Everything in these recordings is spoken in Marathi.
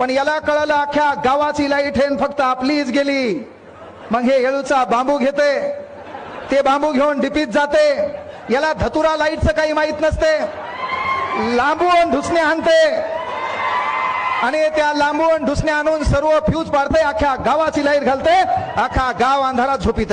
पण याला कळलं अख्ख्या गावाची लाइट हेन फक्त आपलीच गेली. मग हे येळूचा बांबू घेते. ते बांबू घेऊन डिपीत जाते. याला धतुरा लाईटचं काही माहीत नसते. लांबून ढुसणे आणते. आणि त्या लांबून ढुसणे आणून सर्व फ्यूज पाडते अख्ख्या गावाची लाइट घालते अख्खा गाव अंधारात झोपित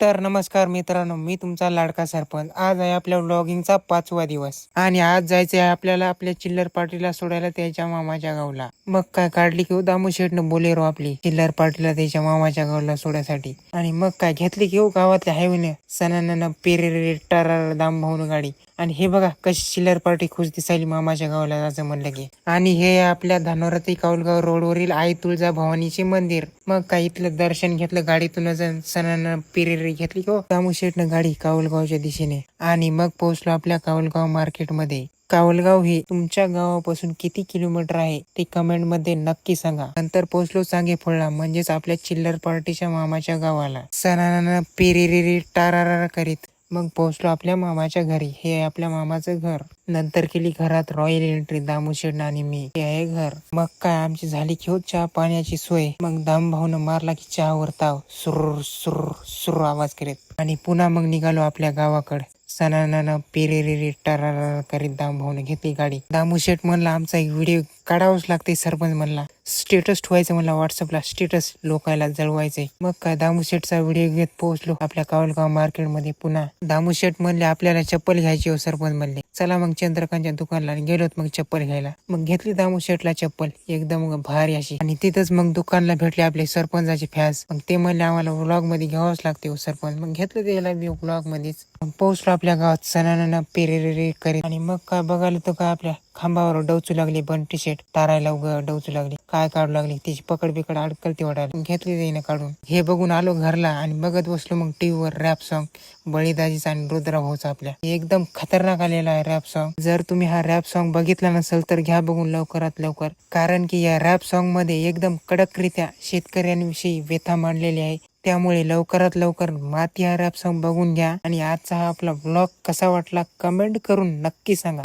तर नमस्कार मित्रांनो मी तुमचा लाडका सरपंच. आज आहे आपल्या व्लॉगिंगचा पाचवा दिवस. आणि आज जायचं आहे आपल्याला आपल्या चिल्लर पार्टीला सोडायला त्याच्या मामाच्या गावला. मग काय काढली की दामू शेटनं बोलेरो आपली चिल्लर पार्टीला त्याच्या मामाच्या गावला सोडायसाठी. आणि मग काय घेतली की हो गावातल्या हायवेने सणानं पेरे टारा दाम भाऊन गाडी. आणि हे बघा कशी चिल्लर पार्टी खुश दिसायली मामाच्या गावाला जायचं म्हणलं की. आणि हे आपल्या धानोराती काऊलगाव रोडवरील आई तुळजा भवानीचे मंदिर. मग काय इथलं दर्शन घेतलं गाडीतूनच सणानं पिरेरी घेतली हो. गो दामू शेटनं गाडी कावलगावच्या दिशेने आणि मग पोहोचलो आपल्या कावलगाव मार्केटमध्ये कावलगाव हे तुमच्या गावापासून किती किलोमीटर आहे ते कमेंटमध्ये नक्की सांगा. नंतर पोहोचलो चांगे फोडला म्हणजेच आपल्या चिल्लर पार्टीच्या मामाच्या गावाला. सणानं पेरेरे टारारा करीत. मग पोहोचलो आपल्या मामाच्या घरी. हे आहे आपल्या मामाचं घर. नंतर केली घरात रॉयल एंट्री दामू शेडणं आणि मी. हे आहे घर. मग काय आमची झाली की हो चहा पाण्याची सोय. मग दाम भाऊन मारला की चहावर ताव. सुर सुर सुर आवाज करीत. आणि पुन्हा मग निघालो आपल्या गावाकडे. सणानं पेरेरेरे टरार करीत दाम भाऊन घेतली गाडी. दामू शेठ म्हणला आमचा एक व्हिडिओ काढावाच लागते सरपंच म्हणला. स्टेटस ठेवायचं मला व्हॉट्सअपला स्टेटस लोकायला जळवायचे मग काय दामू शेटचा व्हिडिओ घेत पोहोचलो आपल्या कावलगाव मार्केटमध्ये पुन्हा. दामू शेट म्हणले आपल्याला चप्पल घ्यायची हो सरपंच म्हणले. चला मग चंद्रकांतच्या दुकानला गेलोत मग चप्पल घ्यायला. मग घेतली दामू शेठला चप्पल एकदम भारी अशी. आणि तिथंच मग दुकानला भेटले आपले सरपंचाचे फॅन्स मग ते म्हणले आम्हाला व्लॉगमध्ये घ्यावंच लागते हो सरपंच. मग घेतलं त्याला मी व्लॉग मध्येच. मग पोहोचलो आपल्या गावात सणानं पेरेरे करीत आणि मग काय बघायला तर काय आपल्या खांबावर डवचू लागली बंटी शेट तारायला उघड डवचू लागली. काय काढू लागली? तिची पकड बिकड अडकल ती वाटायला घेतली तिने काढून. हे बघून आलो घरला आणि बघत बसलो मग टीव्हीवर रॅप सॉन्ग बळीदाजीचा आणि रुद्रा भाऊचा आपल्या. एकदम खतरनाक आलेला आहे रॅप सॉन्ग. जर तुम्ही हा रॅप सॉन्ग बघितला नसेल तर घ्या बघून लवकरात लवकर. कारण की या रॅप सॉन्गमध्ये एकदम कडकरित्या शेतकऱ्यांविषयी व्यथा मांडलेली आहे. त्यामुळे लवकरात लवकर माती हा रॅप सॉन्ग बघून घ्या. आणि आजचा हा आपला ब्लॉग कसा वाटला कमेंट करून नक्की सांगा.